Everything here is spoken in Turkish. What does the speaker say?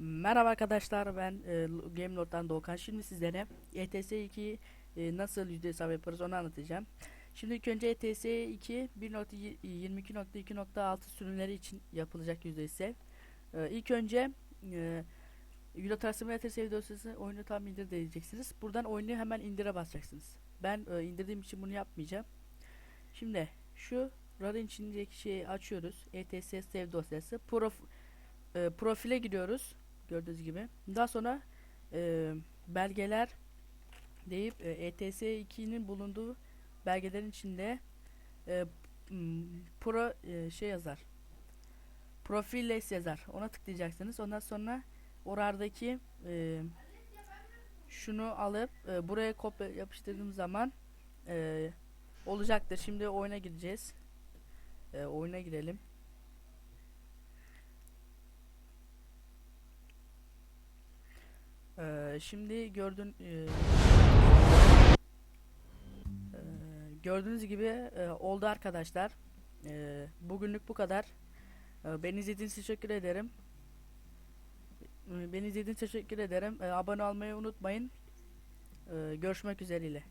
Merhaba arkadaşlar ben e, Game Lord'dan Doğukan. Şimdi sizlere ETS 2 e, nasıl yüzde hesap yaparız onu anlatacağım. Şimdi ilk önce ETS 2 1.22.2.6 sürümleri için yapılacak yüzde ise. E, ilk önce e, Euro Simulator save dosyası oyunu tam indir diyeceksiniz. Buradan oyunu hemen indire basacaksınız. Ben e, indirdiğim için bunu yapmayacağım. Şimdi şu RAR'ın içindeki şeyi açıyoruz. ETS save dosyası. Prof, e, profile giriyoruz. Gördüğünüz gibi. Daha sonra e, belgeler deyip e, ETS 2'nin bulunduğu belgelerin içinde e, pro e, şey yazar. Profilles yazar. Ona tıklayacaksınız. Ondan sonra oradaki e, şunu alıp e, buraya kopya yapıştırdığım zaman e, olacaktır. Şimdi oyuna gireceğiz. E, oyuna girelim. Ee, şimdi gördün e, e, gördüğünüz gibi e, oldu arkadaşlar. E, bugünlük bu kadar. E, beni izlediğiniz için teşekkür ederim. E, Beni izlediğiniz için teşekkür ederim. E, abone olmayı unutmayın. E, görüşmek üzere.